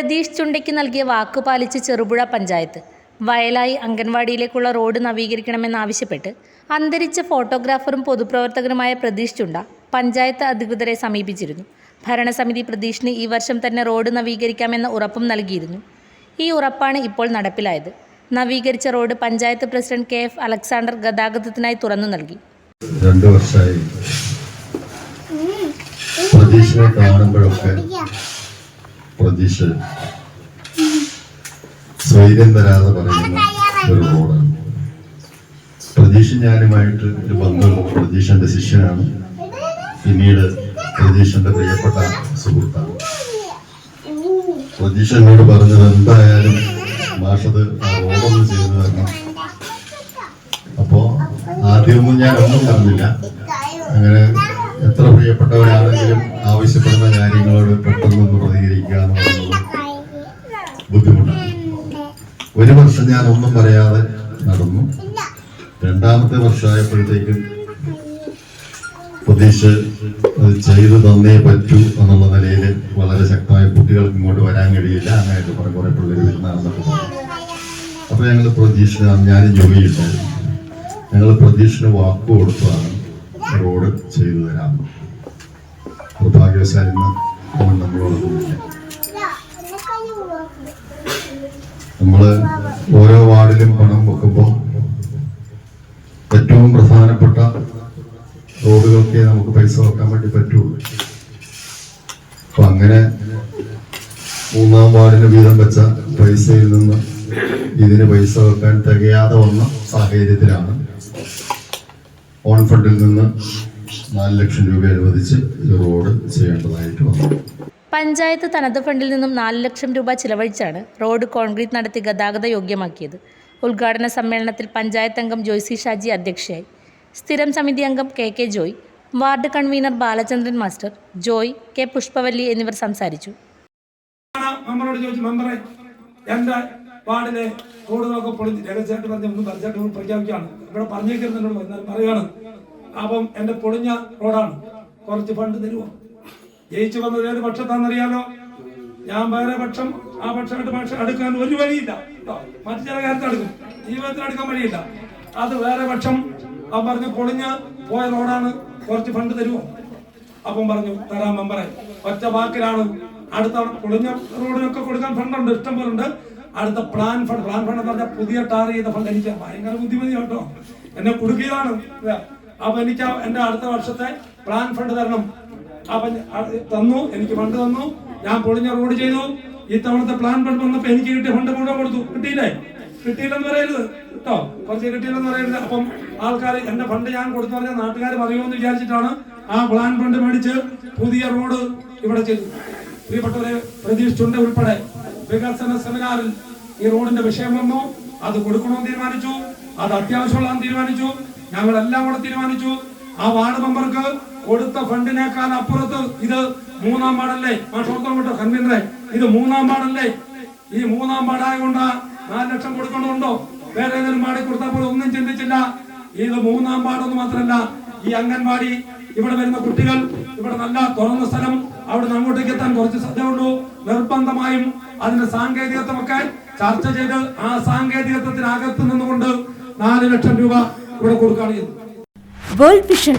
പ്രതീഷ് ചുണ്ടയ്ക്ക് നൽകിയ വാക്ക് പാലിച്ച് ചെറുപുഴ പഞ്ചായത്ത്. വയലായി അംഗൻവാടിയിലേക്കുള്ള റോഡ് നവീകരിക്കണമെന്നാവശ്യപ്പെട്ട് അന്തരിച്ച ഫോട്ടോഗ്രാഫറും പൊതുപ്രവർത്തകനുമായ പ്രതീഷ് ചുണ്ട പഞ്ചായത്ത് അധികൃതരെ സമീപിച്ചിരുന്നു. ഭരണസമിതി പ്രതീഷിന് ഈ വർഷം തന്നെ റോഡ് നവീകരിക്കാമെന്ന ഉറപ്പും നൽകിയിരുന്നു. ഈ ഉറപ്പാണ് ഇപ്പോൾ നടപ്പിലായത്. നവീകരിച്ച road panchayat president K F Alexander ഗതാഗതത്തിനായി തുറന്നു നൽകി. രണ്ടു വർഷമായി. പ്രതീക്ഷയെ കാണുമ്പോഴൊക്കെ പ്രതീക്ഷ. സ്വൈര്യം തരാതെ പറയുന്ന ഒരു റോഡാണ് പ്രതീക്ഷ ഞാനുമായിട്ട് ഒരു ബന്ധമുള്ള പ്രതീക്ഷന്റെ ശിഷ്യനാണ് പിന്നീട് പ്രതീക്ഷന്റെ പ്രിയപ്പെട്ട സുഹൃത്താണ്. പ്രതീക്ഷ എന്നോട് പറഞ്ഞത് എന്തായാലും മാഷത് ആ റോഡൊന്ന് ചെയ്തു തരണം അപ്പോ ആദ്യമൊന്നും ഞാൻ ഒന്നും പറഞ്ഞില്ല. അങ്ങനെ എത്ര പ്രിയപ്പെട്ടവരാണെങ്കിലും ആവശ്യപ്പെടുന്ന കാര്യങ്ങളോട് ഒരു വർഷം ഞാൻ ഒന്നും പറയാതെ നടന്നു. രണ്ടാമത്തെ വർഷമായപ്പോഴത്തേക്കും പ്രതീക്ഷ അത് ചെയ്തു തന്നേ പറ്റൂ എന്നുള്ള നിലയിൽ വളരെ ശക്തമായ കുട്ടികൾക്ക് ഇങ്ങോട്ട് വരാൻ കഴിയില്ല അങ്ങനെയൊക്കെ പറഞ്ഞ കുറെ പിള്ളേർ പറഞ്ഞു അപ്പൊ ഞങ്ങൾ പ്രതീക്ഷ ഞാനും ജോലിയിട്ടായിരുന്നു ഞങ്ങൾ പ്രതീക്ഷന് വാക്ക് കൊടുത്തതാണ് റോഡ് ചെയ്തു തരാമെന്ന് നിർഭാഗ്യവശാൽ നമ്മളോട് അവൻ നമ്മളോടൊന്നുമില്ല നമ്മൾ ഓരോ വാർഡിലും പണം വെക്കുമ്പോൾ ഏറ്റവും പ്രധാനപ്പെട്ട റോഡുകൾക്കേ നമുക്ക് പൈസ വെക്കാൻ വേണ്ടി പറ്റുള്ളൂ അപ്പൊ അങ്ങനെ മൂന്നാം വാർഡിന് വീതം വെച്ച പൈസയിൽ നിന്ന് ഇതിന് പൈസ വെക്കാൻ തികയാതെ വന്ന സാഹചര്യത്തിലാണ് ഓൺ ഫണ്ടിൽ നിന്ന് നാല് ലക്ഷം രൂപ അനുവദിച്ച് ഈ റോഡ് ചെയ്യേണ്ടതായിട്ട് വന്നു പഞ്ചായത്ത് തനത് ഫണ്ടിൽ നിന്നും നാല് ലക്ഷം രൂപ ചിലവഴിച്ചാണ് റോഡ് കോൺക്രീറ്റ് നടത്തി ഗതാഗത യോഗ്യമാക്കിയത്. ഉദ്ഘാടന സമ്മേളനത്തിൽ പഞ്ചായത്ത് അംഗം ജോയ്സി ഷാജി അധ്യക്ഷയായി. സ്ഥിരം സമിതി അംഗം K K Joy ward convener Balachandran master Joy K Pushpavalli എന്നിവർ സംസാരിച്ചു. വാർഡിലെ റോഡുകളൊക്കെ രഹസ്യമായിട്ട് പറഞ്ഞ പ്രഖ്യാപിക്കുകയാണ്. ഇവിടെ പറഞ്ഞേക്കുന്നുണ്ടല്ലോ എന്നാൽ പറയുകയാണ് അപ്പം എന്റെ പൊളിഞ്ഞ റോഡാണ്. കുറച്ച് ഫണ്ട് തരുമോ? ജയിച്ചു വന്നത് ഏത് പക്ഷത്താണെന്നറിയാലോ? ഞാൻ വേറെ പക്ഷം ആ പക്ഷമായിട്ട് പക്ഷം എടുക്കാൻ ഒരു വഴിയില്ല. മറ്റു ചില കാര്യത്തിൽ എടുക്കും ജീവിതത്തിൽ എടുക്കാൻ വഴിയില്ല. അത് വേറെ പക്ഷം അവൻ പറഞ്ഞു പൊളിഞ്ഞ് പോയ റോഡാണ്. കുറച്ച് ഫണ്ട് തരുമോ അപ്പം പറഞ്ഞു തരാം മെമ്പറെ. ഒറ്റ വാക്കിലാണ്. അടുത്ത പൊളിഞ്ഞ റോഡിനൊക്കെ കൊടുക്കാൻ ഫണ്ടുണ്ട് ഇഷ്ടം പോലെ ഉണ്ട് അടുത്ത പ്ലാൻ ഫണ്ട് പ്ലാൻ ഫണ്ട് എന്ന് പറഞ്ഞാൽ പുതിയ ടാർ ചെയ്ത ഫണ്ട് എനിക്ക് ഭയങ്കര ബുദ്ധിമതി കേട്ടോ എന്നെ കുടുക്കിയതാണ് ഇത്. അപ്പൊ എനിക്ക് എന്റെ അടുത്ത വർഷത്തെ പ്ലാൻ ഫണ്ട് തരണം. തന്നു എനിക്ക് ഫണ്ട് തന്നു. ഞാൻ പൊളിഞ്ഞ റോഡ് ചെയ്തു. ഇത്തവണത്തെ പ്ലാൻ ഫണ്ട് വന്നപ്പോ എനിക്ക് കിട്ടിയ ഫണ്ട് മുഴുവൻ കൊടുത്തു. കിട്ടിയില്ലേ? കിട്ടിയില്ലെന്ന് പറയരുത് കേട്ടോ. കുറച്ച് കിട്ടിയില്ലെന്ന് പറയരുത്. അപ്പം ആൾക്കാർ എന്റെ ഫണ്ട് ഞാൻ കൊടുത്തു പറഞ്ഞാൽ നാട്ടുകാർ പറയുമെന്ന് വിചാരിച്ചിട്ടാണ് ആ പ്ലാൻ ഫണ്ട് മേടിച്ച് പുതിയ റോഡ് ഇവിടെ ചെയ്തു. പ്രിയപ്പെട്ടവരെ പ്രതീഷ് ചുണ്ട ഉൾപ്പെടെ വികസന സെമിനാറിൽ ഈ റോഡിന്റെ വിഷയം വന്നു. അത് കൊടുക്കണമെന്ന് തീരുമാനിച്ചു. അത് അത്യാവശ്യമുള്ളതെന്ന് തീരുമാനിച്ചു. ഞങ്ങളെല്ലാം കൂടെ തീരുമാനിച്ചു. ആ വാർഡ് മെമ്പർക്ക് കൊടുത്ത ഫണ്ടിനേക്കാൾ അപ്പുറത്ത് ഇത് മൂന്നാം പാടല്ലേ? മാഷോർത്തം കൺവീനറെ ഇത് മൂന്നാം പാടല്ലേ? ഈ മൂന്നാം പാടായ കൊണ്ട് നാല് ലക്ഷം കൊടുക്കണമുണ്ടോ വേറെ ഏതെങ്കിലും പാടി കൊടുത്താൽ പോലും ഒന്നും ചിന്തിച്ചില്ല. ഇത് മൂന്നാം പാടൊന്നും മാത്രമല്ല ഈ അംഗൻവാടി ഇവിടെ വരുന്ന കുട്ടികൾ ഇവിടെ നല്ല തുറന്ന സ്ഥലം അവിടെ അങ്ങോട്ടേക്ക് എത്താൻ കുറച്ച് ശ്രദ്ധയുള്ളൂ നിർബന്ധമായും അതിന്റെ സാങ്കേതികത്വമൊക്കെ ചർച്ച ചെയ്ത് ആ സാങ്കേതികത്വത്തിനകത്ത് നിന്നുകൊണ്ട് നാല് ലക്ഷം രൂപ ഇവിടെ കൊടുക്കുകയാണ് world vision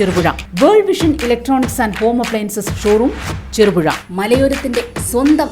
Cherupuzha. World vision electronics and home appliances showroom Cherupuzha. മലയോരത്തിന്റെ സ്വന്തം